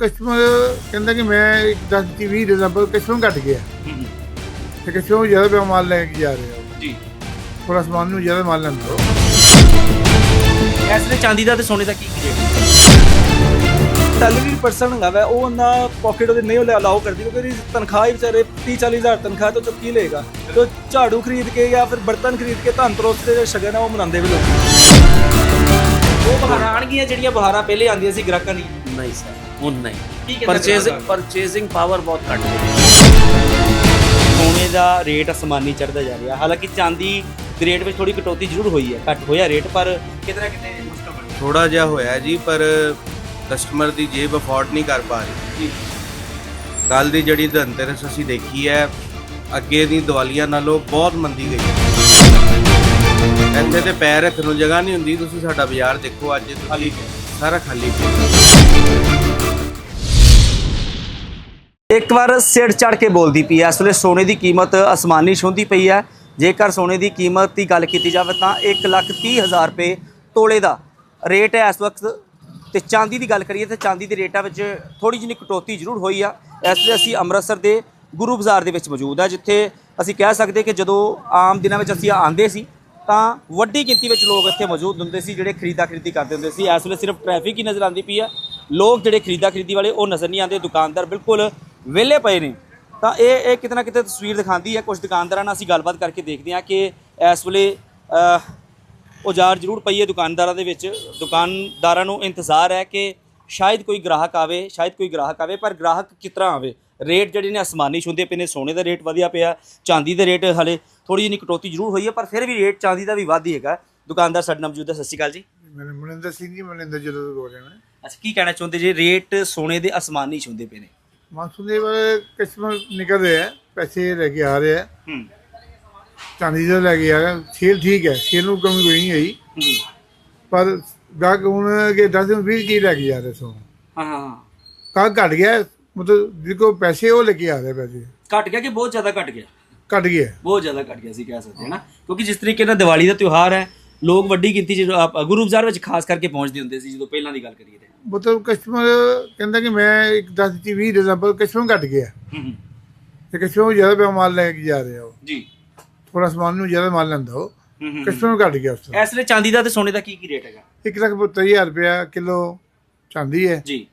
Customer ਕਹਿੰਦਾ ਕਿ ਮੈਂ ਇੱਕ 10 ਦੀ 20 ਦੇ ਨੰਬਰ ਕਸਟਮਰ ਘਟ ਗਿਆ। ਤੇ ਕਸਟਮਰ ਜ਼ਿਆਦਾ ਪਿਆ ਮਾਲ ਲੈ ਕੇ ਜਾ ਰਹੇ। ਹੋ ਜੀ। ਥੋੜਾ ਸਮਾਨ ਨੂੰ ਜ਼ਿਆਦਾ ਮਾਲ ਲੈਂਦਾ। ਹੋ ਇਸ ਲਈ ਚਾਂਦੀ ਦਾ ਤੇ ਸੋਨੇ ਦਾ ਕੀ ਰੇਟ? ਸੈਲਰੀ ਪਰਸਨ ਹੈਗਾ ਵੈ ਉਹ ਨਾ ਪਾਕਟ ਉਹਦੇ ਨਹੀਂ ਅਲਾਉ ਕਰਦੀ ਕਿਉਂਕਿ ਉਹਦੀ ਤਨਖਾਹ ਹੀ ਵਿਚਾਰੇ 30 40 ਹਜ਼ਾਰ ਤਨਖਾਹ ਤੋਂ ਚੁੱਕੀ ਲਏਗਾ। ਤੇ ਉਹ ਝਾੜੂ ਖਰੀਦ ਕੇ ਜਾਂ ਫਿਰ ਬਰਤਨ ਖਰੀਦ ਕੇ ਧਨ ਤਰੋਸ ਦੇ ਜਿਹੜੇ ਸ਼ਗਨ ਆ ਉਹ ਮਨਾਉਂਦੇ ਵੀ ਲੋਕ। ਉਹ ਬਹਾਰਾਂ ਆਣਗੀਆਂ ਜਿਹੜੀਆਂ ਬਹਾਰਾਂ ਪਹਿਲੇ ਆਉਂਦੀਆਂ ਸੀ ਗ੍ਰਾਹਕਾਂ ਦੀ ਨਹੀਂ ਸਰ ਹੁਣ ਨਹੀਂ। ਗ੍ਰਾਹਕ? ਪਰਚੇਜ਼ਿੰਗ ਪਾਵਰ ਬਹੁਤ ਘੱਟ ਗਈ ਸੋਨੇ ਦਾ ਰੇਟ ਅਸਮਾਨੀ ਚੜਦਾ ਜਾ ਰਿਹਾ। ਹਾਲਾਂਕਿ ਚਾਂਦੀ ਦੇ ਰੇਟ ਵਿੱਚ ਥੋੜੀ ਕਟੌਤੀ ਜ਼ਰੂਰ ਹੋਈ ਹੈ। ਘੱਟ ਹੋਇਆ ਰੇਟ ਪਰ ਕਿਤੇ ਨਾ ਕਿਤੇ ਮੁਸ਼ਕਲ ਬਣੀ ਥੋੜਾ ਜਿਹਾ ਹੋਇਆ ਜੀ ਪਰ ਕਸਟਮਰ ਦੀ ਜੇਬ ਅਫੋਰਡ ਨਹੀਂ ਕਰ ਪਾ ਰਹੀ। ਜੀ। ਕੱਲ ਦੀ ਜਿਹੜੀ ਧਨਤੇਰਸ ਅਸੀਂ ਦੇਖੀ ਹੈ ਅੱਗੇ ਦੀ ਦੀਵਾਲੀਆਂ ਨਾਲੋਂ ਬਹੁਤ ਮੰਦੀ ਗਈ ਹੈ। ਇੱਥੇ ਤੇ ਪੈਰ ਰੱਖਣ ਨੂੰ ਜਗ੍ਹਾ ਨਹੀਂ ਹੁੰਦੀ। ਤੁਸੀਂ ਸਾਡਾ ਬਾਜ਼ਾਰ ਦੇਖੋ ਅੱਜ ਖਾਲੀ ਸਾਰਾ ਖਾਲੀ ਪਿਆ। ਇੱਕ ਵਾਰ ਸਿਰ ਚੜ ਕੇ ਬੋਲਦੀ ਪਈ ਹੈ। ਇਸ ਵੇਲੇ ਸੋਨੇ ਦੀ ਕੀਮਤ ਅਸਮਾਨੀ ਛੂੰਹਦੀ ਪਈ ਹੈ। ਜੇਕਰ ਸੋਨੇ ਦੀ ਕੀਮਤ ਦੀ ਗੱਲ ਕੀਤੀ ਜਾਵੇ ਤਾਂ 1 ਲੱਖ 30 ਹਜ਼ਾਰ ਰੁਪਏ ਤੋਲੇ ਦਾ ਰੇਟ ਹੈ ਇਸ ਵਕਤ। ਤੇ ਚਾਂਦੀ ਦੀ ਗੱਲ ਕਰੀਏ ਤਾਂ ਚਾਂਦੀ ਦੇ ਰੇਟਾਂ ਵਿੱਚ ਥੋੜੀ ਜਿਹੀ ਕਟੌਤੀ ਜ਼ਰੂਰ ਹੋਈ ਆ। ਇਸ ਵੇਲੇ ਅਸੀਂ ਅੰਮ੍ਰਿਤਸਰ ਦੇ ਗੁਰੂ ਬਾਜ਼ਾਰ ਦੇ ਵਿੱਚ ਮੌਜੂਦ ਆ ਜਿੱਥੇ ਅਸੀਂ ਕਹਿ ਸਕਦੇ ਕਿ ਜਦੋਂ ਆਮ ਦਿਨਾਂ ਵਿੱਚ ਅਸੀਂ ਆਂਦੇ ਸੀ, ਤਾਂ ਵੱਡੀ ਗਿਣਤੀ ਵਿੱਚ ਲੋਕ ਇੱਥੇ ਮੌਜੂਦ ਹੁੰਦੇ ਸੀ, ਜਿਹੜੇ ਖਰੀਦਾ ਖਰੀਦੀ ਕਰਦੇ ਹੁੰਦੇ ਸੀ। ਇਸ ਵੇਲੇ ਸਿਰਫ ਟ੍ਰੈਫਿਕ ਹੀ ਨਜ਼ਰ ਆਉਂਦੀ ਪਈ ਆ ਲੋਕ ਜਿਹੜੇ ਖਰੀਦਾ ਖਰੀਦੀ ਵਾਲੇ, ਉਹ ਨਜ਼ਰ ਨਹੀਂ ਆਉਂਦੇ। ਦੁਕਾਨਦਾਰ ਬਿਲਕੁਲ ਵਿਹਲੇ ਪਏ ਨੇ। ਤਾਂ ਇਹ ਇਹ ਕਿਤੇ ਨਾ ਕਿਤੇ ਤਸਵੀਰ ਦਿਖਾਉਂਦੀ ਹੈ। ਕੁਝ ਦੁਕਾਨਦਾਰਾਂ ਨਾਲ ਅਸੀਂ ਗੱਲਬਾਤ ਕਰਕੇ ਦੇਖਦੇ ਹਾਂ ਕਿ ਇਸ ਵੇਲੇ ਔਜ਼ਾਰ ਜ਼ਰੂਰ ਪਈ ਹੈ ਦੁਕਾਨਦਾਰਾਂ ਦੇ ਵਿੱਚ। ਦੁਕਾਨਦਾਰਾਂ ਨੂੰ ਇੰਤਜ਼ਾਰ ਹੈ ਕਿ ਸ਼ਾਇਦ ਕੋਈ ਗ੍ਰਾਹਕ ਆਵੇ ਸ਼ਾਇਦ ਕੋਈ ਗ੍ਰਾਹਕ ਆਵੇ ਪਰ ਗ੍ਰਾਹਕ ਤਰ੍ਹਾਂ ਆਵੇ? ਰੇਟ ਜਿਹੜੇ ਨੇ ਅਸਮਾਨੀ ਛੁੰਦੇ ਪਏ ਨੇ ਸੋਨੇ ਦਾ ਰੇਟ ਵਧਿਆ ਪਿਆ ਚਾਂਦੀ ਦੇ ਰੇਟ ਹਲੇ ਥੋੜੀ ਜਿਹੀ ਕਟੌਤੀ ਜ਼ਰੂਰ ਹੋਈ ਹੈ ਪਰ ਫਿਰ ਵੀ ਰੇਟ ਚਾਂਦੀ ਦਾ ਵੀ ਵੱਧ ਹੀ ਹੈਗਾ। ਦੁਕਾਨਦਾਰ ਸਾਡੇ ਨਾਲ ਮੌਜੂਦ ਹੈ ਸਤਿ ਸ਼੍ਰੀ ਅਕਾਲ ਜੀ। ਮੇਰੇ ਮਨਿੰਦਰ ਸਿੰਘ ਜੀ ਮਨਿੰਦਰ ਤੋਂ ਬੋਲ ਰਿਹਾ ਮੈਂ। ਅੱਛਾ ਕੀ ਕਹਿਣਾ ਚਾਹੁੰਦੇ ਜੀ? ਰੇਟ ਸੋਨੇ ਦੇ ਅਸਮਾਨੀ ਛੁੰਦੇ ਪਏ ਨੇ। ਮਾਨਸੂਨ ਦੇ ਵਾਲੇ ਕਸਟਮਰ ਨਿਕਲ ਰਹੇ ਹੈ ਪੈਸੇ ਲੈ ਕੇ ਆ ਰਹੇ ਹੈ ਹੂੰ। ਚਾਂਦੀ ਦਾ ਲੈ ਕੇ ਆ ਰਹੇ ਸੇਲ ਠੀਕ ਹੈ ਸੇਲ ਨੂੰ ਕਮੀ ਕੋਈ ਨਹੀਂ ਆਈ। ਪਰ ਗਾਹਕ ਹੁਣ ਕਿ 10 ਦਿਨ 20 ਕੀ ਲੈ ਕੇ ਜਾ ਰਹੇ ਸੋ। ਹਾਂ ਹਾਂ। ਗਾਹਕ ਘਟ ਗਿਆ ਮਤਲਬ ਜਿਹਦੇ ਪੈਸੇ ਉਹ ਲੈ ਕੇ ਆ ਰਹੇ ਪੈਸੇ। ਘਟ ਗਿਆ ਕਿ ਬਹੁਤ ਜ਼ਿਆਦਾ ਘਟ ਗਿਆ? ਘਟ ਗਿਆ। ਬਹੁਤ ਜ਼ਿਆਦਾ ਘਟ ਗਿਆ ਸੀ ਕਹਿ ਸਕਦੇ ਹਾਂ ਨਾ। ਕਿਉਂਕਿ ਜਿਸ ਤਰੀਕੇ ਨਾਲ ਦੀਵਾਲੀ ਦਾ ਤਿਉਹਾਰ ਹੈ ਲੋਕ ਵੱਡੀ ਗਿਣਤੀ ਚ ਗੁਰੂ ਬਾਜ਼ਾਰ ਵਿੱਚ ਖਾਸ ਕਰਕੇ ਪਹੁੰਚਦੇ ਹੁੰਦੇ ਸੀ ਜਦੋਂ ਪਹਿਲਾਂ ਦੀ ਗੱਲ ਕਰੀਏ ਮਤਲਬ ਕਸਟਮਰ ਕਹਿੰਦਾ ਕਿ ਮੈਂ ਇੱਕ 10 ਦੀ 20 ਦੇ ਨੰਬਰ ਕਸਟਮਰ ਘਟ ਗਿਆ। ਤੇ ਕਸਟਮਰ ਜ਼ਿਆਦਾ ਪਿਆ ਮਾਲ ਲੈ ਕੇ ਜਾ ਰਹੇ ਹੋ ਜੀ। ਥੋੜਾ ਸਮਾਨ ਨੂੰ ਜ਼ਿਆਦਾ ਮਾਲ ਲੈਂਦਾ ਹੋ ਹੂੰ ਹੂੰ। ਕਸਟਮਰ ਘਟ ਗਿਆ ਉਸ ਤੋਂ ਇਸ ਲਈ ਚਾਂਦੀ ਦਾ ਤੇ ਸੋਨੇ ਦਾ ਕੀ ਕੀ ਰੇਟ ਹੈਗਾ? 1 ਲੱਖ 72000 ਰੁਪਇਆ ਕਿਲੋ ਚਾਂਦੀ ਹੈ। ਜੀ।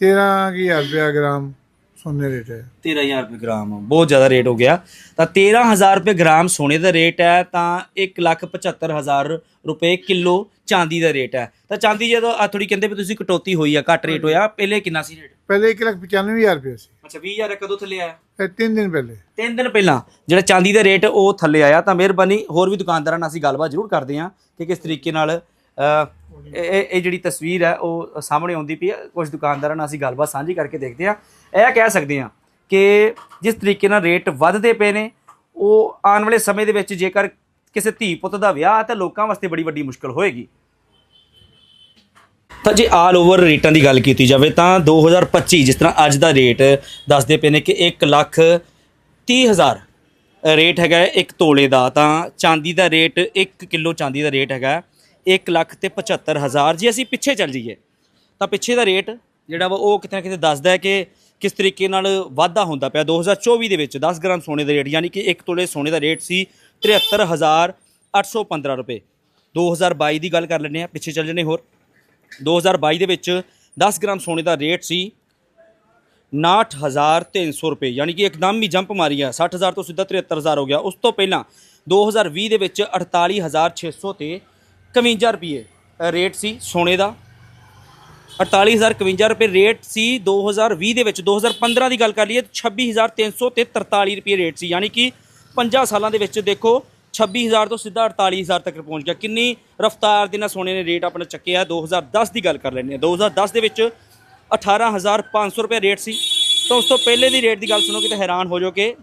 13000 ਰੁਪਇਆ ਗ੍ਰਾਮ। ਸੋਨੇ ਰੇਟ ਹੈ। 13000 ਰੁਪਏ ਗ੍ਰਾਮ ਬਹੁਤ ਜ਼ਿਆਦਾ ਰੇਟ ਹੋ ਗਿਆ। ਤਾਂ 13000 ਰੁਪਏ ਗ੍ਰਾਮ ਸੋਨੇ ਦਾ ਰੇਟ ਹੈ ਤਾਂ 175000 ਰੁਪਏ ਕਿਲੋ ਚਾਂਦੀ ਦਾ ਰੇਟ ਹੈ। ਤਾਂ ਚਾਂਦੀ ਜਦੋਂ ਆ ਥੋੜੀ ਕਹਿੰਦੇ ਵੀ ਤੁਸੀਂ ਕਟੌਤੀ ਹੋਈ ਆ ਘੱਟ ਰੇਟ ਹੋਇਆ ਪਹਿਲੇ ਕਿੰਨਾ ਸੀ ਰੇਟ? ਪਹਿਲੇ 1 ਲੱਖ 95000 ਰੁਪਇਆ ਸੀ। ਅੱਛਾ 20000 ਕਦੋਂ ਥੱਲੇ ਆਇਆ? ਇਹ ਤਿੰਨ ਦਿਨ ਪਹਿਲੇ। ਤਿੰਨ ਦਿਨ ਪਹਿਲਾਂ ਜਿਹੜਾ ਚਾਂਦੀ ਦਾ ਰੇਟ ਉਹ ਥੱਲੇ ਆਇਆ। ਤਾਂ ਮਿਹਰਬਾਨੀ ਹੋਰ ਵੀ ਦੁਕਾਨਦਾਰਾਂ ਨਾਲ ਅਸੀਂ ਗੱਲਬਾਤ ਜ਼ਰੂਰ ਕਰਦੇ ਹਾਂ ਕਿ ਕਿਸ ਤਰੀਕੇ ਨਾਲ ਇਹ ਇਹ- ਜਿਹੜੀ ਤਸਵੀਰ ਹੈ, ਉਹ ਸਾਹਮਣੇ ਆਉਂਦੀ ਪਈ ਹੈ। ਕੁਝ ਦੁਕਾਨਦਾਰਾਂ ਨਾਲ ਅਸੀਂ ਗੱਲਬਾਤ ਸਾਂਝੀ ਕਰਕੇ ਦੇਖਦੇ ਹਾਂ। ਇਹ ਕਹਿ ਸਕਦੇ ਹਾਂ ਕਿ ਜਿਸ ਤਰੀਕੇ ਨਾਲ ਰੇਟ ਵੱਧਦੇ ਪਏ ਨੇ, ਉਹ ਆਉਣ ਵਾਲੇ ਸਮੇਂ ਦੇ ਵਿੱਚ ਜੇਕਰ ਕਿਸੇ ਧੀ ਪੁੱਤ ਦਾ ਵਿਆਹ ਹੈ, ਤਾਂ ਲੋਕਾਂ ਵਾਸਤੇ ਬੜੀ ਵੱਡੀ ਮੁਸ਼ਕਲ ਹੋਏਗੀ। ਤਾਂ ਜੇ ਆਲ ਓਵਰ ਰੇਟਾਂ ਦੀ ਗੱਲ ਕੀਤੀ ਜਾਵੇ, ਤਾਂ 2025 ਜਿਸ ਤਰ੍ਹਾਂ ਅੱਜ ਦਾ ਰੇਟ ਦੱਸਦੇ ਪਏ ਨੇ ਕਿ 1 ਲੱਖ 30 ਹਜ਼ਾਰ ਰੇਟ ਹੈਗਾ ਹੈ ਇੱਕ ਤੋਲੇ ਦਾ। ਤਾਂ ਚਾਂਦੀ ਦਾ ਰੇਟ 1 ਕਿਲੋ ਚਾਂਦੀ ਦਾ ਰੇਟ ਹੈਗਾ 1 ਲੱਖ ਤੇ 75 ਹਜ਼ਾਰ ਜੇ, ਅਸੀਂ ਪਿੱਛੇ ਚੱਲ ਜਾਈਏ। ਤਾਂ ਪਿੱਛੇ ਦਾ ਰੇਟ ਜਿਹੜਾ ਵਾ, ਉਹ ਕਿਤੇ ਨਾ ਕਿਤੇ ਦੱਸਦਾ ਹੈ ਕਿ ਕਿਸ ਤਰੀਕੇ ਨਾਲ ਵਾਧਾ ਹੁੰਦਾ ਪਿਆ। 2024 ਦੇ ਵਿੱਚ 10 ਗ੍ਰਾਮ ਸੋਨੇ ਦਾ ਰੇਟ, ਯਾਨੀ ਕਿ 1 ਤੋਲੇ ਸੋਨੇ ਦਾ ਰੇਟ ਸੀ 73815 ਰੁਪਏ। 2022 ਦੀ ਗੱਲ ਕਰ ਲੈਂਦੇ ਆ ਪਿੱਛੇ ਚੱਲ ਜਨੇ ਹੋਰ। 2022 ਦੇ ਵਿੱਚ 10 ਗ੍ਰਾਮ ਸੋਨੇ ਦਾ ਰੇਟ ਸੀ 69300 ਰੁਪਏ, ਯਾਨੀ ਕਿ ਇੱਕਦਮ ਹੀ ਜੰਪ ਮਾਰੀ ਆ। 60000 ਤੋਂ ਸਿੱਧਾ 73000 ਹੋ ਗਿਆ। ਉਸ ਤੋਂ ਪਹਿਲਾਂ 2020 ਦੇ ਵਿੱਚ 48600 ਤੇ 51 ਰੁਪਏ ਰੇਟ ਸੀ ਸੋਨੇ ਦਾ। 48051 ਰੁਪਏ ਰੇਟ ਸੀ 2020 ਦੇ ਵਿੱਚ। 2015 ਦੀ ਗੱਲ ਕਰ ਲਈਏ ਤਾਂ 26300 ਤੇ 43 ਰੁਪਏ ਰੇਟ ਸੀ। ਯਾਨੀ ਕਿ 50 ਸਾਲਾਂ ਦੇ ਵਿੱਚ ਦੇਖੋ 26000 ਤੋਂ ਸਿੱਧਾ 48000 ਤੱਕ ਪਹੁੰਚ ਗਿਆ। ਕਿੰਨੀ ਰਫਤਾਰ ਦੇ ਨਾਲ ਸੋਨੇ ਨੇ ਰੇਟ ਆਪਣਾ ਚੱਕਿਆ। 2010 ਦੀ ਗੱਲ ਕਰ ਲੈਂਦੇ ਹਾਂ। 2010 ਦੇ ਵਿੱਚ 18500 ਰੁਪਏ ਰੇਟ ਸੀ। ਤਾਂ ਉਸ ਤੋਂ ਪਹਿਲੇ ਦੀ ਰੇਟ ਦੀ ਗੱਲ ਸੁਣੋਗੇ ਤਾਂ ਹੈਰਾਨ ਹੋ ਜਾਓਗੇ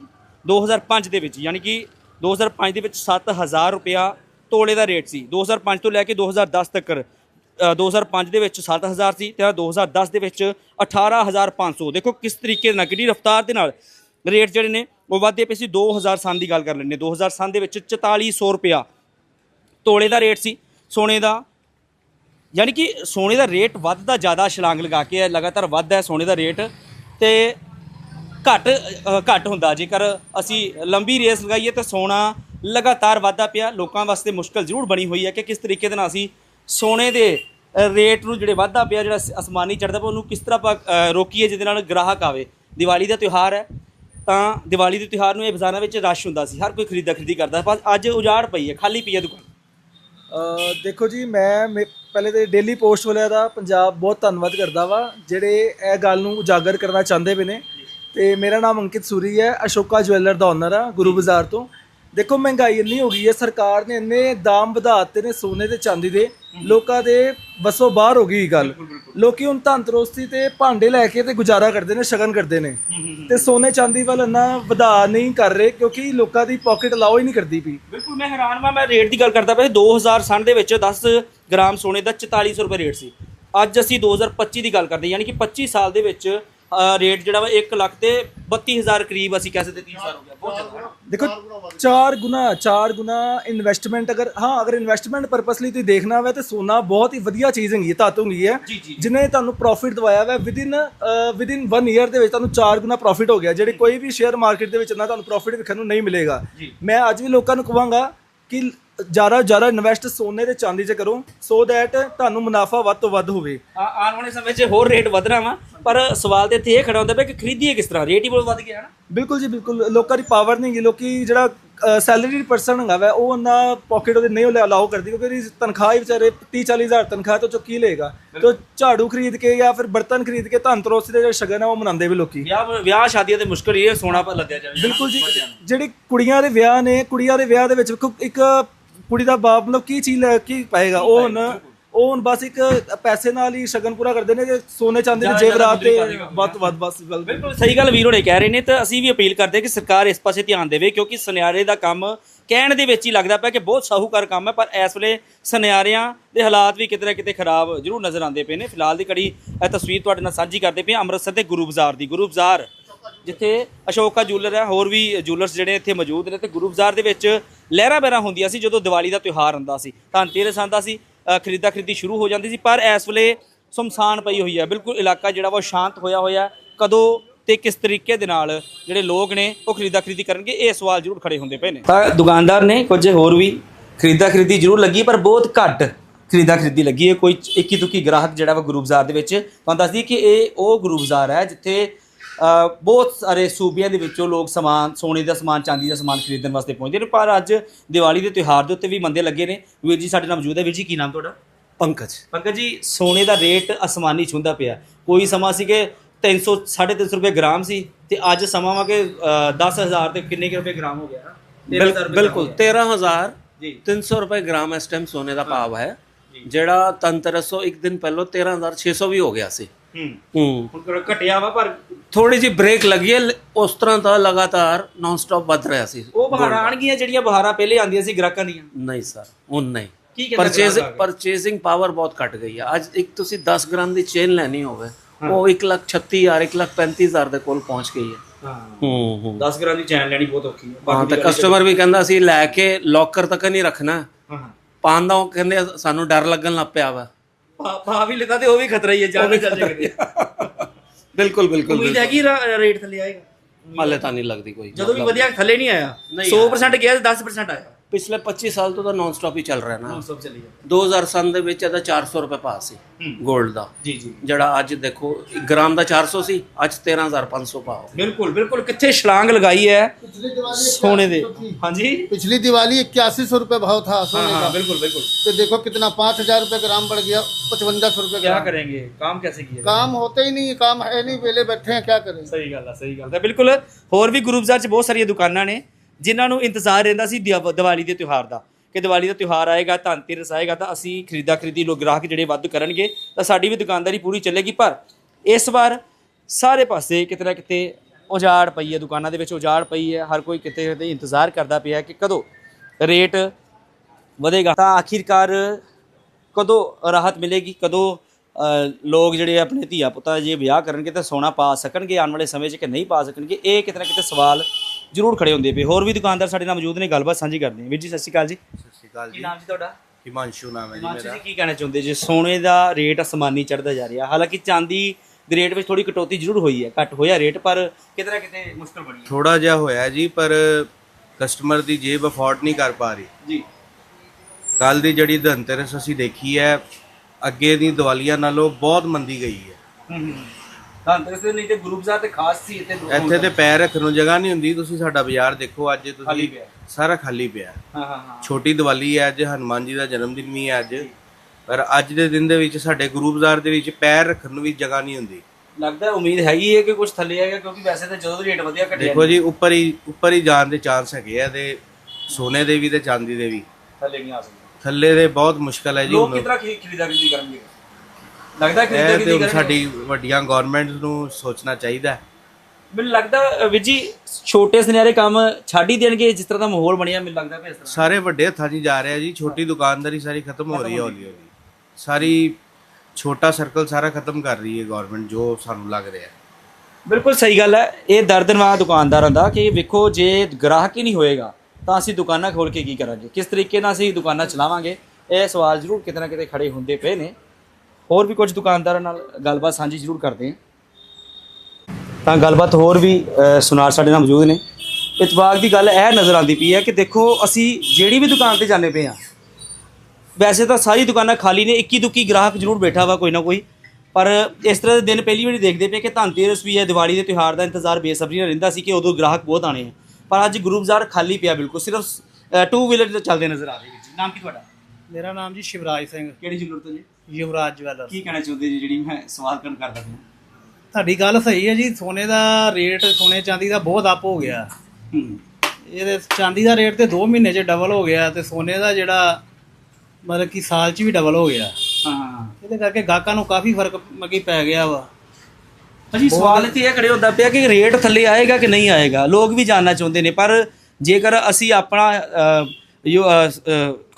2005 ਦੇ ਵਿੱਚ, ਯਾਨੀ ਕਿ 2005 ਦੇ ਵਿੱਚ 7000 ਰੁਪਇਆ ਤੋਲੇ ਦਾ ਰੇਟ ਸੀ। 2005 ਤੋਂ ਲੈ ਕੇ 2010 ਤੱਕ ਅ, 2005 ਦੇ ਵਿੱਚ 7000 ਸੀ ਤੇ 2010 ਦੇ ਵਿੱਚ 18500 ਦੇਖੋ ਕਿਸ ਤਰੀਕੇ ਨਾਲ ਕਿੰਨੀ ਰਫਤਾਰ ਦੇ ਨਾਲ ਰੇਟ ਜਿਹੜੇ ਨੇ ਉਹ ਵਧਦੇ ਪਏ ਸੀ। 2000 ਸਨ ਦੀ ਗੱਲ ਕਰ ਲੈਂਦੇ 2000 ਸਨ ਦੇ ਵਿੱਚ 4400 ਰੁਪਇਆ ਤੋਲੇ ਦਾ ਰੇਟ ਸੀ। ਸੋਨੇ ਦਾ ਯਾਨੀ ਕਿ ਸੋਨੇ ਦਾ ਰੇਟ ਵੱਧਦਾ ਜ਼ਿਆਦਾ ਛਲਾਂਗ ਲਗਾ ਕੇ ਹੈ ਲਗਾਤਾਰ ਵੱਧਦਾ ਹੈ ਸੋਨੇ ਦਾ ਰੇਟ ਤੇ ਘੱਟ ਅ, ਘੱਟ ਹੁੰਦਾ। ਜੇਕਰ ਅਸੀਂ ਲੰਬੀ ਰੇਸ ਲਗਾਈਏ ਤਾਂ ਸੋਨਾ ਲਗਾਤਾਰ ਵੱਧਦਾ ਪਿਆ। ਲੋਕਾਂ ਵਾਸਤੇ ਮੁਸ਼ਕਲ ਜ਼ਰੂਰ ਬਣੀ ਹੋਈ ਹੈ ਕਿ ਕਿਸ ਤਰੀਕੇ ਦੇ ਨਾਲ ਅਸੀਂ ਸੋਨੇ ਦੇ ਰੇਟ ਨੂੰ ਜਿਹੜੇ ਵੱਧਦਾ ਪਿਆ ਜਿਹੜਾ ਅਸਮਾਨੀ ਚੜਦਾ ਪਿਆ ਉਹਨੂੰ ਕਿਸ ਤਰ੍ਹਾਂ ਰੋਕੀਏ ਜਿਹਦੇ ਨਾਲ ਗ੍ਰਾਹਕ ਆਵੇ। ਦੀਵਾਲੀ ਦਾ ਤਿਉਹਾਰ ਹੈ ਤਾਂ ਦੀਵਾਲੀ ਦੇ ਤਿਉਹਾਰ ਨੂੰ ਇਹ ਬਾਜ਼ਾਰਾਂ ਵਿੱਚ ਰਸ਼ ਹੁੰਦਾ ਸੀ। ਹਰ ਕੋਈ ਖਰੀਦਾ ਖਰੀਦੀ ਕਰਦਾ ਪਰ ਅੱਜ ਉਜਾੜ ਪਈ ਹੈ ਖਾਲੀ ਪਈ ਹੈ ਦੁਕਾਨ। ਦੇਖੋ ਜੀ ਮੈਂ ਮੇ- ਪਹਿਲੇ ਤੇ ਡੇਲੀ ਪੋਸਟ ਵਾਲਿਆਂ ਦਾ ਪੰਜਾਬ ਬਹੁਤ ਧੰਨਵਾਦ ਕਰਦਾ ਵਾ ਜਿਹੜੇ ਇਹ ਗੱਲ ਨੂੰ ਉਜਾਗਰ ਕਰਨਾ ਚਾਹੁੰਦੇ ਪਏ ਨੇ। ਤੇ ਮੇਰਾ ਨਾਮ ਅੰਕਿਤ ਸੂਰੀ ਹੈ ਅਸ਼ੋਕਾ ਜਵੈਲਰ ਦਾ ਓਨਰ ਆ ਗੁਰੂ ਬਾਜ਼ਾਰ ਤੋਂ। ਦੇਖੋ ਮਹਿੰਗਾਈ ਇੰਨੀ ਹੋ ਗਈ ਹੈ ਸਰਕਾਰ ਨੇ ਇੰਨੇ ਦਾਮ ਵਧਾ ਦਿੱਤੇ ਨੇ ਸੋਨੇ ਤੇ ਚਾਂਦੀ ਦੇ ਲੋਕਾਂ ਦੇ ਬਸੋਂ ਬਾਹਰ ਹੋ ਗਈ ਗੱਲ। ਲੋਕੀ ਹੁਣ ਧੰਤਰੋਸਤੀ ਤੇ ਭਾਂਡੇ ਲੈ ਕੇ ਤੇ ਗੁਜ਼ਾਰਾ ਕਰਦੇ ਨੇ ਸ਼ਗਨ ਕਰਦੇ ਨੇ। ਤੇ ਸੋਨੇ ਚਾਂਦੀ ਵੱਲ ਇੰਨਾ ਵਧਾ ਨਹੀਂ ਕਰ ਰਹੇ ਕਿਉਂਕਿ ਲੋਕਾਂ ਦੀ ਪਾਕਟ ਅਲਾਓ ਹੀ ਨਹੀਂ ਕਰਦੀ ਪਈ। ਬਿਲਕੁਲ ਮੈਂ ਹੈਰਾਨ ਵਾਂ ਮੈਂ ਰੇਟ ਦੀ ਗੱਲ ਕਰਦਾ ਪਿਆ 2000 ਸਨ ਦੇ ਵਿੱਚ 10 ਗ੍ਰਾਮ ਸੋਨੇ ਦਾ 4400 ਰੁਪਏ ਰੇਟ ਸੀ। ਅੱਜ ਅਸੀਂ 2025 ਦੀ ਗੱਲ ਕਰਦੇ ਯਾਨੀ ਕਿ 25 ਸਾਲ ਦੇ ਵਿੱਚ ਰੇਟ ਜਿਹੜਾ ਵਾ 1 ਲੱਖ ਤੇ 32000 ਕਰੀਬ ਅਸੀਂ ਕਹਿ ਸਕਦੇ 30000 ਹੋ ਗਿਆ ਬਹੁਤ ਜ਼ਿਆਦਾ। ਦੇਖੋ ਚਾਰ ਗੁਣਾ ਚਾਰ ਗੁਣਾ ਇਨਵੈਸਟਮੈਂਟ ਅਗਰ ਹਾਂ ਅਗਰ ਇਨਵੈਸਟਮੈਂਟ ਪਰਪਸਲੀ ਤੁਸੀਂ ਦੇਖਣਾ ਹੋਵੇ ਤੇ ਸੋਨਾ ਬਹੁਤ ਹੀ ਵਧੀਆ ਚੀਜ਼ ਹੈਗੀ ਹੈ ਧਾਤੂ ਹੈਗੀ ਹੈ। ਜੀ, ਜੀ। ਜਿਹਨੇ ਤੁਹਾਨੂੰ ਪ੍ਰੋਫਿਟ ਦਵਾਇਆ ਹੋਇਆ ਵਿਦਿਨ ਵਿਦਿਨ 1 ਈਅਰ ਦੇ ਵਿੱਚ ਤੁਹਾਨੂੰ ਚਾਰ ਗੁਣਾ ਪ੍ਰੋਫਿਟ ਹੋ ਗਿਆ। ਜਿਹੜੇ ਕੋਈ ਵੀ ਸ਼ੇਅਰ ਮਾਰਕੀਟ ਦੇ ਵਿੱਚ ਨਾ ਤੁਹਾਨੂੰ ਪ੍ਰੋਫਿਟ ਵੇਖਣ ਨੂੰ ਨਹੀਂ ਮਿਲੇਗਾ। ਮੈਂ ਅੱਜ ਵੀ ਲੋਕਾਂ ਨੂੰ ਕਹਾਂਗਾ ਕਿ ਜ਼ਿਆਦਾ ਜ਼ਿਆਦਾ ਇਨਵੈਸਟ ਸੋਨੇ ਤੇ ਚਾਂਦੀ 'ਚ ਕਰੋ ਸੋ ਦੈਟ ਤੁਹਾਨੂੰ ਮੁਨਾਫਾ ਵੱਧ ਤੋਂ ਵੱਧ ਹੋਵੇ। ਆ- ਆਉਣ ਵਾਲੇ ਸਮੇਂ 'ਚ ਹੋਰ ਰੇਟ ਵਧਣਾ ਵਾ ਪਰ ਸਵਾਲ ਤੇ ਇੱਥੇ ਇਹ ਖੜਾ ਹੁੰਦਾ ਪਿਆ ਕਿ ਖਰੀਦੀਏ ਕਿਸ ਤਰ੍ਹਾਂ? ਰੇਟ ਹੀ ਬਹੁਤ ਵੱਧ ਗਿਆ ਹੈ ਨਾ। ਬਿਲਕੁਲ ਜੀ ਬਿਲਕੁਲ। ਲੋਕਾਂ ਦੀ ਪਾਵਰ ਨਹੀਂ ਹੈਗੀ ਲੋਕੀ ਜਿਹੜਾ ਸੈਲਰੀ ਪਰਸਨ ਹੈਗਾ ਵਾ ਉਹ ਉਹਨਾਂ ਪਾਕਟ ਉਹਦੇ ਨਹੀਂ ਅਲਾਉ ਕਰਦੀ ਕਿਉਂਕਿ ਉਹਦੀ ਤਨਖਾਹ ਹੀ ਵਿਚਾਰੇ 30 40 ਹਜ਼ਾਰ ਤਨਖਾਹ ਤੋਂ ਚੁੱਕੀ ਲਏਗਾ। ਤੇ ਝਾੜੂ ਖਰੀਦ ਕੇ ਜਾਂ ਫਿਰ ਬਰਤਨ ਖਰੀਦ ਕੇ ਧਨਤਰੋਸ ਦੇ ਜਿਹੜੇ ਸ਼ਗਨ ਆ ਉਹ ਮਨਾਉਂਦੇ ਵੀ ਲੋਕੀ। ਵਿਆਹ ਵਿਆਹ ਸ਼ਾਦੀਆਂ ਤੇ ਮੁਸ਼ਕਲ ਹੀ ਹੈ ਸੋਨਾ ਪਰ ਲੱਦਿਆ ਜਾਵੇ। ਬਿਲਕੁਲ ਜੀ। ਜਿਹੜੀ ਕੁੜੀਆਂ ਦੇ ਵਿਆਹ ਨੇ ਕੁੜੀਆਂ ਦੇ ਵਿਆਹ ਦੇ ਵਿੱਚ ਵੇਖੋ ਇੱਕ ਕੁੜੀ ਦਾ ਬਾਪ ਮਤਲਬ ਕੀ ਚੀਜ਼ ਲੈ ਕੀ ਪਾਏਗਾ? ਉਹ ਹੁਣ ਉਹ ਹੁਣ ਬਸ ਇੱਕ ਪੈਸੇ ਨਾਲ ਹੀ ਸ਼ਗਨ ਪੂਰਾ ਕਰਦੇ ਨੇ ਕਿ ਸੋਨੇ ਚਾਂਦੀ ਦੇ ਜੇਵਰਾਤ ਤੇ ਵੱਧ ਵੱਧ ਬਸ ਗੱਲ। ਬਿਲਕੁਲ ਸਹੀ। ਗੱਲ ਵੀਰ ਹੋਣੇ ਕਹਿ ਰਹੇ ਨੇ ਤਾਂ ਅਸੀਂ ਵੀ ਅਪੀਲ ਕਰਦੇ ਕਿ ਸਰਕਾਰ ਇਸ ਪਾਸੇ ਧਿਆਨ ਦੇਵੇ ਕਿਉਂਕਿ ਸੁਨਿਆਰੇ ਦਾ ਕੰਮ ਕਹਿਣ ਦੇ ਵਿੱਚ ਹੀ ਲੱਗਦਾ ਪਿਆ ਕਿ ਬਹੁਤ ਸਾਹੂਕਾਰ ਕੰਮ ਹੈ ਪਰ ਇਸ ਵੇਲੇ ਸੁਨਿਆਰਿਆਂ ਦੇ ਹਾਲਾਤ ਵੀ ਕਿਤੇ ਨਾ ਕਿਤੇ ਖਰਾਬ ਜ਼ਰੂਰ ਨਜ਼ਰ ਆਉਂਦੇ ਪਏ ਨੇ। ਫਿਲਹਾਲ ਦੀ ਕੜੀ ਇਹ ਤਸਵੀਰ ਤੁਹਾਡੇ ਨਾਲ ਸਾਂਝੀ ਕਰਦੇ ਪਏ ਅੰਮ੍ਰਿਤਸਰ ਦੇ ਗੁਰੂ ਬਾਜ਼ਾਰ ਦੀ। ਗੁਰੂ ਬਾਜ਼ਾਰ ਜਿੱਥੇ ਅਸ਼ੋਕਾ ਜੂਲਰ ਹੈ ਹੋਰ ਵੀ ਜੂਲਰਸ ਜਿਹੜੇ ਇੱਥੇ ਮੌਜੂਦ ਨੇ ਤੇ ਗੁਰੂ ਬਾਜ਼ਾਰ ਦੇ ਵਿੱਚ ਲਹਿਰਾਂ ਬਹਿਰਾਂ ਹੁੰਦੀਆਂ ਸੀ ਜਦੋਂ ਦੀਵਾਲੀ ਦਾ ਤਿਉਹਾਰ ਆਉਂਦਾ ਸੀ। ਧਨਤੇਰਸ ਆਉਂਦਾ ਸੀ ਅ, ਖਰੀਦਾ ਖਰੀਦੀ ਸ਼ੁਰੂ ਹੋ ਜਾਂਦੀ ਸੀ ਪਰ ਇਸ ਵੇਲੇ ਸੁਮਸਾਨ ਪਈ ਹੋਈ ਹੈ। ਬਿਲਕੁਲ ਇਲਾਕਾ ਜਿਹੜਾ ਵਾ ਉਹ ਸ਼ਾਂਤ ਹੋਇਆ ਹੋਇਆ ਕਦੋਂ ਤੇ ਕਿਸ ਤਰੀਕੇ ਦੇ ਨਾਲ ਜਿਹੜੇ ਲੋਕ ਨੇ ਉਹ ਖਰੀਦਾ ਖਰੀਦੀ ਕਰਨਗੇ ਇਹ ਸਵਾਲ ਜ਼ਰੂਰ ਖੜੇ ਹੁੰਦੇ ਪਏ ਨੇ। ਤਾਂ ਦੁਕਾਨਦਾਰ ਨੇ ਕੁਝ ਹੋਰ ਵੀ ਖਰੀਦਾ ਖਰੀਦੀ ਜ਼ਰੂਰ ਲੱਗੀ ਪਰ ਬਹੁਤ ਘੱਟ ਖਰੀਦਾ ਖਰੀਦੀ ਲੱਗੀ ਹੈ। ਕੋਈ ਇੱਕੀ ਤੁਕੀ ਗ੍ਰਾਹਕ ਜਿਹੜਾ ਵਾ ਗੁਰੂ ਬਾਜ਼ਾਰ ਦੇ ਵਿੱਚ ਤੁਹਾਨੂੰ ਦੱਸਦੀ ਕਿ ਇਹ ਉਹ ਗੁਰੂ ਬਾਜ਼ਾਰ ਹੈ ਜਿੱਥੇ ਬਹੁਤ ਸਾਰੇ ਸੂਬਿਆਂ ਦੇ ਵਿੱਚੋਂ ਲੋਕ ਸਮਾਨ ਸੋਨੇ ਦਾ ਸਮਾਨ ਚਾਂਦੀ ਦਾ ਸਮਾਨ ਖਰੀਦਣ ਵਾਸਤੇ ਪਹੁੰਚਦੇ ਨੇ ਪਰ ਅੱਜ ਦੀਵਾਲੀ ਦੇ ਤਿਉਹਾਰ ਦੇ ਉੱਤੇ ਵੀ ਮੰਦੇ ਲੱਗੇ ਨੇ। ਵੀਰ ਜੀ ਸਾਡੇ ਨਾਲ ਮੌਜੂਦ ਹੈ। ਵੀਰ ਜੀ ਕੀ ਨਾਮ ਤੁਹਾਡਾ? ਪੰਕਜ। ਪੰਕਜ ਜੀ ਸੋਨੇ ਦਾ ਰੇਟ ਅਸਮਾਨੀ ਛੁੰਦਾ ਪਿਆ। ਕੋਈ ਸਮਾਂ ਸੀ ਕਿ 300 350 ਰੁਪਏ ਗ੍ਰਾਮ ਸੀ ਤੇ ਅੱਜ ਸਮਾਂ ਵਾ ਕਿ ਅ, 10000 ਤੇ ਕਿੰਨੇ ਕੁ ਰੁਪਏ ਗ੍ਰਾਮ ਹੋ ਗਿਆ? ਨਾ? 13,000 ਰੁਪਏ ਗ੍ਰਾਮ ਬਿਲਕੁਲ ਹੋ ਗਿਆ। 13000 ਜੀ। 300 ਰੁਪਏ ਗ੍ਰਾਮ ਇਸ ਟਾਈਮ ਸੋਨੇ ਦਾ ਭਾਵ ਹੈ। ਜਿਹੜਾ ਤੰਤਰਸੋ ਇੱਕ ਦਿਨ ਪਹਿਲਾਂ 13600 ਵੀ ਹੋ ਗਿਆ ਸੀ। ਹੂੰ। ਹੂੰ। ਹੁਣ ਕਰ- ਘਟਿਆ ਵਾ ਪਰ ਥੋੜੀ ਜਿਹੀ ਬ੍ਰੇਕ ਲੱਗੀ ਹੈ ਲ- ਉਸ ਤਰ੍ਹਾਂ ਤਾਂ ਲਗਾਤਾਰ ਨਾਨ ਸਟਾਪ ਵੱਧ ਰਿਹਾ ਸੀ। ਉਹ ਬਹਾਰਾਂ ਆਣਗੀਆਂ ਜਿਹੜੀਆਂ ਬਹਾਰਾਂ ਪਹਿਲੇ ਆਉਂਦੀਆਂ ਸੀ ਗ੍ਰਾਹਕਾਂ ਦੀਆਂ? ਨਹੀਂ ਸਰ ਹੁਣ ਨਹੀਂ। ਕੀ ਕਹਿੰਦਾ ਪਰਚੇਜ਼ ਗ੍ਰਾਹਕ ਆ ਕੇ? ਪਰਚੇਜ਼ਿੰਗ ਪਾਵਰ ਬਹੁਤ ਘਟ ਗਈ ਹੈ ਅੱਜ ਇੱਕ ਤੁਸੀਂ 10 ਗ੍ਰਾਮ ਦੀ ਚੇਨ ਲੈਣੀ ਹੋਵੇ ਉਹ 136000 135000 ਦੇ ਕੋਲ ਪਹੁੰਚ ਗਈ ਹੈ। ਹਾਂ। ਹੂੰ ਹੂੰ। 10 ਗ੍ਰਾਮ ਦੀ ਚੈਨ ਲੈਣੀ ਬਹੁਤ ਔਖੀ ਹੈ। ਹਾਂ ਬਾਕੀ ਤਾਂ ਕਸਟਮਰ ਵੀ ਕਹਿੰਦਾ ਸੀ ਲੈ ਕੇ ਲੋਕਰ ਤੱਕ ਨਹੀਂ ਰੱਖਣਾ। ਹਾਂ ਹਾਂ। ਪਾਉਣ ਦਾ ਉਹ ਕਹਿੰਦੇ ਸਾਨੂੰ ਡਰ ਲੱਗਣ ਲੱਗ ਪਿਆ ਵਾ। ਭਾ- ਭਾ ਵੀ ਲੈਂਦਾ ਤੇ ਉਹ ਵੀ ਖਤਰਾ ਹੀ ਹੈ ਜਾਨ ਚੱਲ ਜਾਂਦੀ ਬਿਲਕੁਲ ਬਿਲਕੁਲ ਉਮੀਦ ਹੈ ਕਿ ਰਾ- ਰੇਟ ਥੱਲੇ ਆਏਗਾ? ਹਾਲੇ ਤਾਂ ਨਹੀਂ ਲੱਗਦੀ ਕੋਈ ਜਦੋਂ ਵੀ ਵਧੀਆ ਥੱਲੇ ਨਹੀਂ ਆਇਆ ਨਹੀਂ 100% ਗਿਆ ਤੇ 10% ਆਇਆ। ਪਿਛਲੇ 25 ਸਾਲ ਤੋਂ ਤਾਂ ਨਾਨ ਸਟਾਪ ਹੀ ਚੱਲ ਰਿਹਾ ਨਾ। ਸਭ ਚੱਲੀ ਜਾਂਦਾ। 2007 ਦੇ ਵਿੱਚ ਇਹਦਾ 400 ਰੁਪਏ ਭਾਅ ਸੀ ਗੋਲਡ ਦਾ। ਜੀ ਜੀ। ਜਿਹੜਾ ਅੱਜ ਦੇਖੋ ਗ੍ਰਾਮ ਦਾ 400 ਸੀ ਅੱਜ 13500 ਭਾਅ ਬਿਲਕੁਲ ਬਿਲਕੁਲ। ਕਿੱਥੇ ਛਲਾਂਗ ਲਗਾਈ ਹੈ ਸੋਨੇ ਦੇ। ਹਾਂਜੀ? पिछली दिवाली इक्यासी सौ रूपये भाव था हाँ, सोने हाँ, का बिल्कुल बिल्कुल तो देखो कितना पाँच हजार रूपये ग्राम बढ़ गया पचवंजा सौ रूपये क्या ग्राम करेंगे काम कैसे किया काम होते ही नहीं काम है ਸਹੀ ਗੱਲ ਹੈ ਸਹੀ ਗੱਲ ਹੈ ਬਿਲਕੁਲ ਹੋਰ ਵੀ ਗਰੁੱਪਸ 'ਚ ਬਹੁਤ ਸਾਰੀਆਂ ਦੁਕਾਨਾਂ ਨੇ। ਜਿਨ੍ਹਾਂ ਨੂੰ ਇੰਤਜ਼ਾਰ ਰਹਿੰਦਾ ਸੀ ਦਿਵਾ- ਦੀਵਾਲੀ ਦੇ ਤਿਉਹਾਰ ਦਾ, ਕਿ ਦੀਵਾਲੀ ਦਾ ਤਿਉਹਾਰ ਆਏਗਾ ਧਨਤੇਰਸ ਆਏਗਾ, ਤਾਂ ਅਸੀਂ ਖਰੀਦਾ ਖਰੀਦੀ ਲੋਕ ਗ੍ਰਾਹਕ ਜਿਹੜੇ ਵੱਧ ਕਰਨਗੇ, ਤਾਂ ਸਾਡੀ ਵੀ ਦੁਕਾਨਦਾਰੀ ਪੂਰੀ ਚੱਲੇਗੀ, ਪਰ ਇਸ ਵਾਰ ਸਾਰੇ ਪਾਸੇ ਕਿਤੇ ਨਾ ਕਿਤੇ ਉਜਾੜ ਪਈ ਹੈ, ਦੁਕਾਨਾਂ ਦੇ ਵਿੱਚ ਉਜਾੜ ਪਈ ਹੈ, ਹਰ ਕੋਈ ਕਿਤੇ ਨਾ ਕਿਤੇ ਇੰਤਜ਼ਾਰ ਕਰਦਾ ਪਿਆ ਕਿ ਕਦੋਂ ਰੇਟ ਵਧੇਗਾ, ਤਾਂ ਆਖਿਰਕਾਰ ਕਦੋਂ ਰਾਹਤ ਮਿਲੇਗੀ, ਕਦੋਂ ਲੋਕ ਜਿਹੜੇ ਆਪਣੇ ਧੀਆ ਪੁੱਤਾਂ ਜੇ ਵਿਆਹ ਕਰਨਗੇ ਤਾਂ ਸੋਨਾ ਪਾ ਸਕਣਗੇ ਆਉਣ ਵਾਲੇ ਸਮੇਂ 'ਚ ਕਿ ਨਹੀਂ ਪਾ ਸਕਣਗੇ ਇਹ ਕਿਤੇ ਨਾ ਕਿਤੇ ਸਵਾਲ ਜ਼ਰੂਰ ਖੜੇ ਹੁੰਦੇ ਪਏ। ਹੋਰ ਵੀ ਦੁਕਾਨਦਾਰ ਸਾਡੇ ਨਾਲ ਮੌਜੂਦ ਨੇ ਗੱਲਬਾਤ ਸਾਂਝੀ ਕਰਦੇ ਹਾਂ। ਵੀਰ ਜੀ ਸਤਿ ਸ਼੍ਰੀ ਅਕਾਲ ਜੀ। ਸਤਿ ਸ਼੍ਰੀ ਅਕਾਲ ਕੀ ਜੀ ਨਾਮ ਜੀ ਤੁਹਾਡਾ? ਹਿਮਾਂਸ਼ੂ ਨਾਮ ਹੈ ਜੀ ਹਿਮਾਂਸ਼ੂ ਮੇਰਾ। ਜੀ ਕੀ ਕਹਿਣਾ ਚਾਹੁੰਦੇ ਜੀ? ਸੋਨੇ ਦਾ ਰੇਟ ਅਸਮਾਨੀ ਚੜਦਾ ਜਾ ਰਿਹਾ। ਹਾਲਾਂਕਿ ਚਾਂਦੀ ਦੇ ਰੇਟ ਵਿੱਚ ਥੋੜੀ ਕਟੌਤੀ ਜ਼ਰੂਰ ਹੋਈ ਹੈ ਘੱਟ ਹੋਇਆ ਰੇਟ ਪਰ ਕਿਤੇ ਨਾ ਕਿਤੇ ਮੁਸ਼ਕਲ ਬਣੀ ਹੈ। ਥੋੜਾ ਜਿਹਾ ਹੋਇਆ ਜੀ ਪਰ ਕਸਟਮਰ ਦੀ ਜੇਬ ਅਫੋਰਡ ਨਹੀਂ ਕਰ ਪਾ ਰਹੀ। ਜੀ। ਕੱਲ ਦੀ ਜਿਹੜੀ ਧਨਤੇਰਸ ਅਸੀਂ ਦੇਖੀ ਹੈ ਅੱਗੇ ਦੀ ਦੀਵਾਲੀਆਂ ਨਾਲੋਂ ਬਹੁਤ ਮੰਦੀ ਗਈ ਹੈ। ਹੂੰ ਹੂੰ। ਤਾਂ ਤੇ ਨਹੀਂ ਤੇ ਗਰੁੱਪ ਤੇ ਖਾਸ ਸੀ ਇੱਥੇ ਇੱਥੇ ਤੇ ਪੈਰ ਰੱਖਣ ਨੂੰ ਜਗ੍ਹਾ ਨਹੀਂ ਹੁੰਦੀ ਤੁਸੀਂ ਸਾਡਾ ਬਾਜ਼ਾਰ ਦੇਖੋ ਅੱਜ ਖਾਲੀ ਤੁਸੀਂ ਪਿਆ। ਸਾਰਾ ਖਾਲੀ ਪਿਆ। ਹਾਂ ਹਾਂ ਹਾਂ। ਛੋਟੀ ਦੀਵਾਲੀ ਹੈ ਅੱਜ ਹਨੂਮਾਨ ਜੀ ਦਾ ਜਨਮ ਦਿਨ ਵੀ ਹੈ ਅੱਜ। ਪਰ ਅੱਜ ਦੇ ਦਿਨ ਦੇ ਵਿੱਚ ਸਾਡੇ ਗੁਰੂ ਬਾਜ਼ਾਰ ਦੇ ਵਿੱਚ ਪੈਰ ਰੱਖਣ ਨੂੰ ਵੀ ਜਗ੍ਹਾ ਨਹੀਂ ਹੁੰਦੀ। ਲੱਗਦਾ ਉਮੀਦ ਹੈਗੀ ਹੈ ਕਿ ਕੁਝ ਥੱਲੇ ਆਏਗਾ ਕਿਉਂਕਿ ਵੈਸੇ ਤਾਂ ਜਦੋਂ ਵੀ ਰੇਟ ਵਧਿਆ ਘਟਿਆ ਦੇਖੋ ਜੀ ਉੱਪਰ ਹੀ ਉੱਪਰ ਹੀ ਜਾਣ ਦੇ ਚਾਂਸ ਹੈਗੇ ਆ ਤੇ ਸੋਨੇ ਦੇ ਵੀ ਤੇ ਚਾਂਦੀ ਦੇ ਵੀ। ਥੱਲੇ ਨਹੀਂ ਆ ਸਕਦਾ। ਥੱਲੇ ਦੇ ਬਹੁਤ ਮੁਸ਼ਕਲ ਹੈ ਜੀ ਲੋਕ ਹੁਣ ਕਿਤਨਾ ਖਰੀਦਾਰੀ ਕਰਨਗੇ? ਲੱਗਦਾ ਇਹ ਖਰੀਦਾਰੀ ਤੇ ਹੁਣ ਕਰਨਗੇ? ਸਾਡੀ ਵੱਡੀਆਂ ਗਵਰਨਮੈਂਟ ਨੂੰ ਸੋਚਣਾ ਚਾਹੀਦਾ ਹੈ। ਮੈਨੂੰ ਲੱਗਦਾ ਜੀ ਛੋਟੇ ਸੁਨਹਿਰੇ ਕੰਮ ਛੱਡ ਹੀ ਦੇਣਗੇ ਜਿਸ ਤਰ੍ਹਾਂ ਦਾ ਮਾਹੌਲ ਬਣਿਆ ਮੈਨੂੰ ਲੱਗਦਾ ਪਿਆ ਇਸ ਤਰ੍ਹਾਂ। ਸਾਰੇ ਵੱਡੇ ਹੱਥਾਂ 'ਚ ਜਾ ਰਿਹਾ ਜੀ ਛੋਟੀ ਦੁਕਾਨਦਾਰੀ ਸਾਰੀ ਖਤਮ ਹੋ ਰਹੀ ਹੈ ਹੌਲੀ ਹੌਲੀ। ਸਾਰੀ ਛੋਟਾ ਸਰਕਲ ਸਾਰਾ ਖਤਮ ਕਰ ਰਹੀ ਹੈ ਗਵਰਨਮੈਂਟ ਜੋ ਸਾਨੂੰ ਲੱਗ ਰਿਹਾ ਹੈ। ਬਿਲਕੁਲ ਸਹੀ ਗੱਲ ਹੈ। ਇਹ ਦਰਦਨਵਾ ਦੁਕਾਨਦਾਰਾਂ ਦਾ ਕਿ ਵੇਖੋ ਜੇ ਗ੍ਰਾਹਕ ਹੀ ਨਹੀਂ ਹੋਏਗਾ ਤਾਂ ਅਸੀਂ ਦੁਕਾਨਾਂ ਖੋਲ ਕੇ ਕੀ ਕਰਾਂਗੇ? ਕਿਸ ਤਰੀਕੇ ਨਾਲ ਅਸੀਂ ਦੁਕਾਨਾਂ ਚਲਾਵਾਂਗੇ? ਇਹ ਸਵਾਲ ਜ਼ਰੂਰ ਕਿਤੇ ਨਾ ਕਿਤੇ ਖੜੇ ਹੁੰਦੇ ਪਏ ਨੇ। ਹੋਰ ਵੀ ਕੁਝ ਦੁਕਾਨਦਾਰਾਂ ਨਾਲ ਗੱਲਬਾਤ ਸਾਂਝੀ ਜ਼ਰੂਰ ਕਰਦੇ ਹਾਂ। ਤਾਂ ਗੱਲਬਾਤ ਹੋਰ ਵੀ ਸੁਨਾਰ ਸਾਡੇ ਨਾਲ ਮੌਜੂਦ ਨੇ। ਇਤਵਾਕ ਦੀ ਗੱਲ ਇਹ ਨਜ਼ਰ ਆਉਂਦੀ ਪਈ ਹੈ ਕਿ ਦੇਖੋ, ਅਸੀਂ ਜਿਹੜੀ ਵੀ ਦੁਕਾਨ ਤੇ ਜਾਂਦੇ ਪਏ ਆ ਵੈਸੇ ਤਾਂ ਸਾਰੀ ਦੁਕਾਨਾਂ ਖਾਲੀ ਨੇ, ਇੱਕੀ ਦੁੱਕੀ ਗ੍ਰਾਹਕ ਜ਼ਰੂਰ ਬੈਠਾ ਵਾ ਕੋਈ ਨਾ ਕੋਈ। ਪਰ ਇਸ ਤਰ੍ਹਾਂ ਦੇ ਦਿਨ ਪਹਿਲੀ ਵਾਰੀ ਦੇਖਦੇ ਪਏ ਕਿ ਧਨਤੇਰਸ ਵੀ ਹੈ, ਦੀਵਾਲੀ ਦੇ ਤਿਉਹਾਰ ਦਾ ਇੰਤਜ਼ਾਰ ਬੇਸਬਰੀ ਨਾਲ ਰਹਿੰਦਾ ਸੀ ਕਿ ਉਦੋਂ ਗ੍ਰਾਹਕ ਬਹੁਤ ਆਣੇ ਆ। ਪਰ ਅੱਜ ਗੁਰੂ ਬਾਜ਼ਾਰ ਖਾਲੀ ਪਿਆ ਬਿਲਕੁਲ ਸਿਰਫ ਟੂ ਵੀਲਰ ਚੱਲਦੇ ਨਜ਼ਰ ਆ ਰਹੇ ਜੀ। ਨਾਮ ਕੀ ਤੁਹਾਡਾ? ਮੇਰਾ ਨਾਮ ਜੀ ਸ਼ਿਵਰਾਜ ਸਿੰਘ। ਕਿਹੜੀ ਜ਼ਿਲ੍ਹੇ ਤੋਂ ਜੀ? ਯੁਵਰਾਜ ਜਵੈਲਰ ਕੀ ਕਹਿਣਾ ਚਾਹੁੰਦੇ ਜੀ ਜਿਹੜੀ ਮੈਂ ਸਵਾਲ ਕਰਨ ਕਰਦਾ ਹਾਂ ਤੁਹਾਡੀ ਗੱਲ ਸਹੀ ਹੈ ਜੀ ਸੋਨੇ ਦਾ ਰੇਟ ਸੋਨੇ ਚਾਂਦੀ ਦਾ ਬਹੁਤ ਅਪ ਹੋ ਗਿਆ। ਇਹਦੇ ਚਾਂਦੀ ਦਾ ਰੇਟ ਤੇ 2 ਮਹੀਨੇ 'ਚ ਡਬਲ ਹੋ ਗਿਆ ਤੇ ਸੋਨੇ ਦਾ ਜਿਹੜਾ ਮਤਲਬ ਕਿ ਸਾਲ 'ਚ ਵੀ ਡਬਲ ਹੋ ਗਿਆ। ਹਾਂ ਹਾਂ ਇਹਦੇ ਕਰਕੇ ਗਾਹਕਾਂ ਨੂੰ ਕਾਫੀ ਫ਼ਰਕ ਮਗੀ ਪੈ ਗਿਆ ਵਾ। ਭਾਜੀ ਸਵਾਲ ਇੱਥੇ ਇਹ ਖੜੇ ਹੁੰਦਾ ਪਿਆ ਕਿ ਰੇਟ ਥੱਲੇ ਆਏਗਾ ਕਿ ਨਹੀਂ ਆਏਗਾ? ਲੋਕ ਵੀ ਜਾਣਨਾ ਚਾਹੁੰਦੇ ਨੇ ਪਰ ਜੇਕਰ ਅਸੀਂ ਆਪਣਾ ਜੋ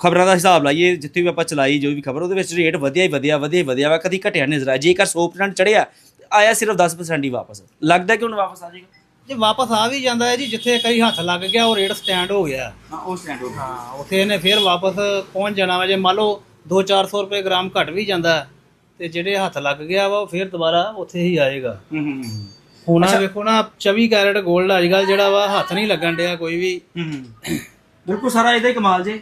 ਖਬਰਾਂ ਦਾ ਹਿਸਾਬ ਲਾਈਏ ਜਿੱਥੇ ਵੀ ਆਪਾਂ ਚਲਾਈ ਜੋ ਵੀ ਖਬਰ ਉਹਦੇ ਵਿੱਚ ਰੇਟ ਵਧਿਆ ਹੀ ਵਧਿਆ ਵਧਿਆ ਹੀ ਵਧਿਆ ਵਾ ਕਦੀ ਘਟਿਆ ਨਹੀਂ ਆਇਆ। ਜੇਕਰ 100% ਚੜਿਆ ਆਇਆ ਸਿਰਫ 10% ਹੀ ਵਾਪਸ। ਲੱਗਦਾ ਕਿ ਹੁਣ ਵਾਪਸ ਆ ਜਾਏਗਾ? ਜੇ ਵਾਪਸ ਆ ਵੀ ਜਾਂਦਾ ਹੈ ਜੀ ਜਿੱਥੇ ਕਈ ਹੱਥ ਲੱਗ ਗਿਆ ਉਹ ਰੇਟ ਸਟੈਂਡ ਹੋ ਗਿਆ। ਹਾਂ ਉਹ ਸਟੈਂਡ ਹੋ ਹਾਂ ਉੱਥੇ ਇਹਨੇ ਫੇਰ ਵਾਪਸ ਪਹੁੰਚ ਜਾਣਾ ਵਾ। ਜੇ ਮੰਨ ਲਓ 2-400 ਰੁਪਏ ਗ੍ਰਾਮ ਘਟ ਵੀ ਜਾਂਦਾ ਹੈ, ਤੇ ਜਿਹੜੇ ਹੱਥ ਲੱਗ ਗਿਆ ਵਾ ਉਹ ਫੇਰ ਦੁਬਾਰਾ ਉੱਥੇ ਹੀ ਆਏਗਾ। ਹੂੰ ਹੂੰ ਹੁਣ ਵੇਖੋ ਨਾ 24 ਕੈਰਟ 골ਡ ਅੱਜ ਕੱਲ ਜਿਹੜਾ ਵਾ ਹੱਥ ਨਹੀਂ ਲੱਗਣ ਡਿਆ ਕੋਈ ਵੀ। ਹੂੰ ਬਿਲਕੁਲ ਸਾਰਾ ਇਹਦਾ ਹੀ ਕਮਾਲ ਜੇ।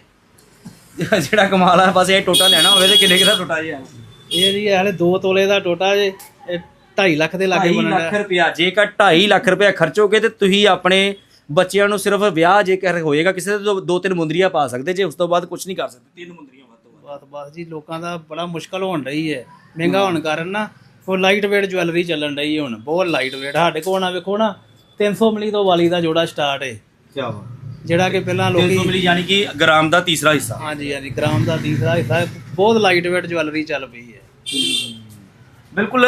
ਜਿਹੜਾ ਕਮਾਲ ਆ ਬਸ ਇਹ ਟੋਟਾ ਲੈਣਾ ਹੋਵੇ ਤੇ ਕਿੰਨੇ ਕਿਦਾ ਟੋਟਾ ਜੇ ਇਹ ਜੀ ਹਲੇ 2 ਤੋਲੇ ਦਾ ਟੋਟਾ ਜੇ ਇਹ 2.5 ਲੱਖ ਦੇ ਲਾਗੇ 2.5 ਬਣਨ ਲੱਖ ਰੁਪਇਆ ਜੇਕਰ 2.5 ਲੱਖ ਰੁਪਇਆ ਖਰਚੋਗੇ ਤੇ ਤੁਸੀਂ ਆਪਣੇ ਬੱਚਿਆਂ ਨੂੰ ਸਿਰਫ ਵਿਆਹ ਜੇਕਰ ਹੋਏਗਾ ਕਿਸੇ ਦੇ ਦੋ- ਤਿੰਨ ਮੁੰਦਰੀਆਂ ਪਾ ਸਕਦੇ ਜੇ ਉਸ ਤੋਂ ਬਾਅਦ ਕੁਝ ਨਹੀਂ ਕਰ ਸਕਦੇ। ਤਿੰਨ ਮੁੰਦਰੀਆਂ ਬਸ ਬਸ ਜੀ ਲੋਕਾਂ ਦਾ ਬੜਾ ਮੁਸ਼ਕਲ ਹੋਣ ਰਹੀ ਹੈ ਮਹਿੰਗਾ ਹੋਣ ਕਾਰਨ ਨਾ ਉਹ ਲਾਈਟ weight ਜਵੈਲਰੀ ਚੱਲਣ ਰਹੀ ਹੁਣ ਬਹੁਤ ਲਾਈਟ weight ਸਾਡੇ ਕੋਲ ਨਾ ਵੇਖੋ ਨਾ 300 ਮਿਲੀ ਤੋਂ ਵਾਲੀ ਦਾ ਜੋੜਾ ਸਟਾਰਟ ਹੈ ਕੀ ਬਾਤ। ਜਿਹੜਾ ਕਿ ਪਹਿਲਾਂ 300 ਲੋਕੀ ਮਿਲੀ ਯਾਨੀ ਕਿ ਗ੍ਰਾਮ ਦਾ ਤੀਸਰਾ ਹਿੱਸਾ। ਹਾਂਜੀ ਹਾਂਜੀ ਗ੍ਰਾਮ ਦਾ ਤੀਸਰਾ ਹਿੱਸਾ ਹੈ। ਬਹੁਤ ਲਾਈਟ weight ਜਵੈਲਰੀ ਚੱਲ ਪਈ ਹੈ ਬਿਲਕੁਲ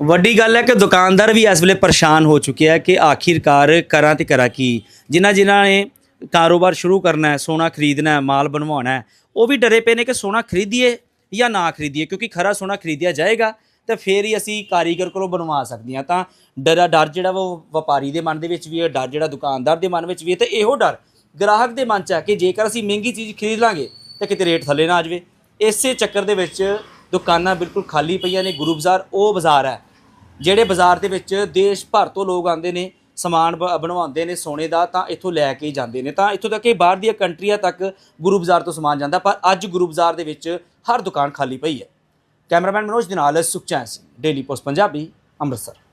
ਵੱਡੀ ਗੱਲ ਹੈ ਕਿ ਦੁਕਾਨਦਾਰ ਵੀ ਇਸ ਵੇਲੇ ਪਰੇਸ਼ਾਨ ਹੋ ਚੁੱਕੇ ਹੈ ਕਿ ਆਖਿਰਕਾਰ ਕਰਾਂ ਤੇ ਕਰਾਂ ਕੀ? ਜਿਨ੍ਹਾਂ ਜਿਨ੍ਹਾਂ ਨੇ ਕਾਰੋਬਾਰ ਸ਼ੁਰੂ ਕਰਨਾ ਹੈ ਸੋਨਾ ਖਰੀਦਣਾ ਹੈ ਮਾਲ ਬਣਵਾਉਣਾ ਹੈ ਉਹ ਵੀ ਡਰੇ ਪਏ ਨੇ ਕਿ ਸੋਨਾ ਖਰੀਦੀਏ ਜਾਂ ਨਾ ਖਰੀਦੀਏ, ਕਿਉਂਕਿ ਖਰਾ ਸੋਨਾ ਖਰੀਦਿਆ ਜਾਏਗਾ ਤਾਂ ਫੇਰ ਹੀ ਅਸੀਂ ਕਾਰੀਗਰ ਕੋਲੋਂ ਬਣਵਾ ਸਕਦੇ ਹਾਂ। ਤਾਂ ਡਰ ਡਰ ਜਿਹੜਾ ਵਾ ਉਹ ਵਪਾਰੀ ਦੇ ਮਨ ਦੇ ਵਿੱਚ ਵੀ ਹੈ, ਡਰ ਜਿਹੜਾ ਦੁਕਾਨਦਾਰ ਦੇ ਮਨ ਵਿੱਚ ਵੀ ਹੈ ਤੇ ਇਹੋ ਡਰ ਗ੍ਰਾਹਕ ਦੇ ਮਨ 'ਚ ਹੈ ਕਿ ਜੇਕਰ ਅਸੀਂ ਮਹਿੰਗੀ ਚੀਜ਼ ਖਰੀਦ ਲਾਂਗੇ ਤਾਂ ਕਿਤੇ ਰੇਟ ਥੱਲੇ ਨਾ ਆ ਜਾਵੇ। ਇਸੇ ਚੱਕਰ ਦੇ ਵਿੱਚ ਦੁਕਾਨਾਂ ਬਿਲਕੁਲ ਖਾਲੀ ਪਈਆਂ ਨੇ, ਗੁਰੂ ਬਾਜ਼ਾਰ, ਉਹ ਬਾਜ਼ਾਰ ਹੈ, ਜਿਹੜੇ ਬਾਜ਼ਾਰ ਦੇ ਵਿੱਚ ਦੇਸ਼ ਭਰ ਤੋਂ ਲੋਕ ਆਉਂਦੇ ਨੇ ਸਮਾਨ ਬਣਵਾਉਂਦੇ ਨੇ ਸੋਨੇ ਦਾ, ਤਾਂ ਇੱਥੋਂ ਲੈ ਕੇ ਹੀ ਜਾਂਦੇ ਨੇ। ਤਾਂ ਇੱਥੋਂ ਤੱਕ ਕਿ ਬਾਹਰ ਦੀਆਂ ਕੰਟਰੀਆਂ ਤੱਕ ਗੁਰੂ ਬਾਜ਼ਾਰ ਤੋਂ ਸਮਾਨ ਜਾਂਦਾ, ਪਰ ਅੱਜ ਗੁਰੂ ਬਾਜ਼ਾਰ ਦੇ ਵਿੱਚ ਹਰ ਦੁਕਾਨ ਖਾਲੀ ਪਈ ਹੈ। ਕੈਮਰਾਮੈਨ ਮਨੋਜ ਦੇ ਨਾਲ ਸੁਖਚੈਨ ਸਿੰਘ, ਡੇਲੀ ਪੋਸਟ ਪੰਜਾਬੀ, ਅੰਮ੍ਰਿਤਸਰ।